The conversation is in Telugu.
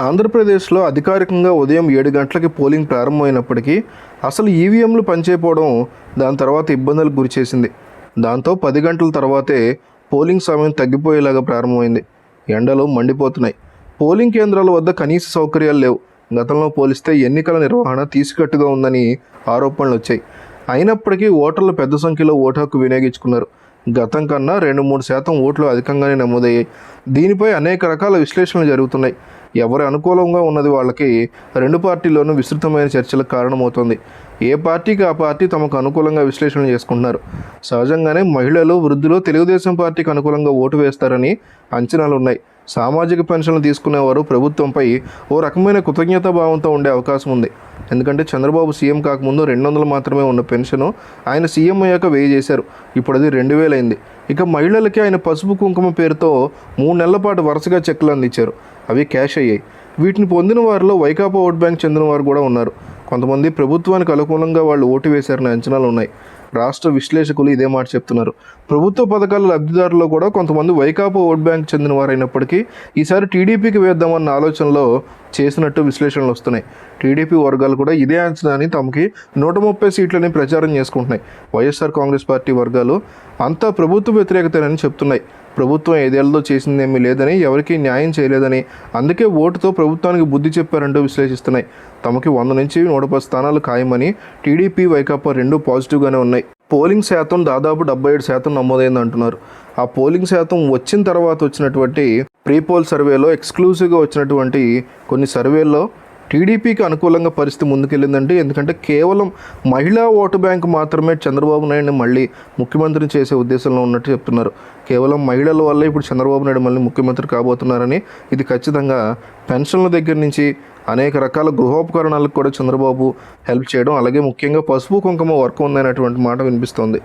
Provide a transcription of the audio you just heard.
ఆంధ్రప్రదేశ్లో అధికారికంగా ఉదయం ఏడు గంటలకి పోలింగ్ ప్రారంభమైనప్పటికీ అసలు ఈవీఎంలు పనిచేయకపోవడం దాని తర్వాత ఇబ్బందులకు గురిచేసింది దాంతో పది గంటల తర్వాతే పోలింగ్ సమయం తగ్గిపోయేలాగా ప్రారంభమైంది. ఎండలు మండిపోతున్నాయి. పోలింగ్ కేంద్రాల వద్ద కనీస సౌకర్యాలు లేవు. గతంలో పోలిస్తే ఎన్నికల నిర్వహణ తీసుకట్టుగా ఉందని ఆరోపణలు వచ్చాయి. అయినప్పటికీ ఓటర్లు పెద్ద సంఖ్యలో ఓటు హక్కు వినియోగించుకున్నారు. గతం కన్నా రెండు మూడు శాతం ఓట్లు అధికంగానే నమోదయ్యాయి. దీనిపై అనేక రకాల విశ్లేషణలు జరుగుతున్నాయి. ఎవరి అనుకూలంగా ఉన్నది వాళ్ళకి రెండు పార్టీల్లోనూ విస్తృతమైన చర్చలకు కారణమవుతుంది. ఏ పార్టీకి ఆ పార్టీ తమకు అనుకూలంగా విశ్లేషణ చేసుకుంటున్నారు? సహజంగానే మహిళలు వృద్ధులు తెలుగుదేశం పార్టీకి అనుకూలంగా ఓటు వేస్తారని అంచనాలు ఉన్నాయి సామాజిక పెన్షన్లు తీసుకునేవారు ప్రభుత్వంపై ఓ రకమైన కృతజ్ఞతాభావంతో ఉండే అవకాశం ఉంది. ఎందుకంటే చంద్రబాబు సీఎం కాకముందు రెండు వందలు మాత్రమే ఉన్న పెన్షను ఆయన సీఎం అయ్యాక వేయి చేశారు. ఇప్పుడు అది రెండు వేలైంది ఇక మహిళలకి ఆయన పసుపు కుంకుమ పేరుతో మూడు నెలల పాటు వరుసగా చెక్కులు అందించారు. అవి క్యాష్ అయ్యాయి. వీటిని పొందిన వారిలో వైకాపా ఓట్ బ్యాంక్ చెందిన వారు కూడా ఉన్నారు. కొంతమంది ప్రభుత్వానికి అనుకూలంగా వాళ్ళు ఓటు వేశారనే అంచనాలు ఉన్నాయి. రాష్ట్ర విశ్లేషకులు ఇదే మాట చెప్తున్నారు. ప్రభుత్వ పథకాల లబ్ధిదారుల్లో కూడా కొంతమంది వైకాపా ఓట్ బ్యాంక్ చెందిన వారైనప్పటికీ ఈసారి టీడీపీకి వేద్దామన్న ఆలోచనలో చేసినట్టు విశ్లేషణలు వస్తున్నాయి. టీడీపీ వర్గాలు కూడా ఇదే అంచనాని తమకి నూట ముప్పై సీట్లని ప్రచారం చేసుకుంటున్నాయి. వైఎస్ఆర్ కాంగ్రెస్ పార్టీ వర్గాలు అంతా ప్రభుత్వ వ్యతిరేకతనని చెప్తున్నాయి. ప్రభుత్వం ఐదేళ్ళలో చేసిందేమీ లేదని ఎవరికీ న్యాయం చేయలేదని అందుకే ఓటుతో ప్రభుత్వానికి బుద్ధి చెప్పారంటూ విశ్లేషిస్తున్నాయి. తమకి వంద నుంచి నూట పది స్థానాలు ఖాయమని టీడీపీ వైకాపా రెండు పాజిటివ్గానే ఉన్నాయి. పోలింగ్ శాతం దాదాపు డెబ్బై ఏడు శాతం నమోదైంది అంటున్నారు. ఆ పోలింగ్ శాతం వచ్చిన తర్వాత వచ్చినటువంటి ప్రీ పోల్ సర్వేలో ఎక్స్క్లూజివ్గా వచ్చినటువంటి కొన్ని సర్వేల్లో టీడీపీకి అనుకూలంగా పరిస్థితి ముందుకెళ్ళిందంటే ఎందుకంటే కేవలం మహిళా ఓటు బ్యాంకు మాత్రమే చంద్రబాబు నాయుడిని మళ్ళీ ముఖ్యమంత్రిని చేసే ఉద్దేశంలో ఉన్నట్టు చెప్తున్నారు. కేవలం మహిళల వల్ల ఇప్పుడు చంద్రబాబు నాయుడు మళ్ళీ ముఖ్యమంత్రి కాబోతున్నారని ఇది ఖచ్చితంగా పెన్షన్ల దగ్గర నుంచి అనేక రకాల గృహోపకరణాలకు కూడా చంద్రబాబు హెల్ప్ చేయడం అలాగే ముఖ్యంగా పసుపు కుంకుమ వర్క్ ఉందనేటువంటి మాట వినిపిస్తోంది.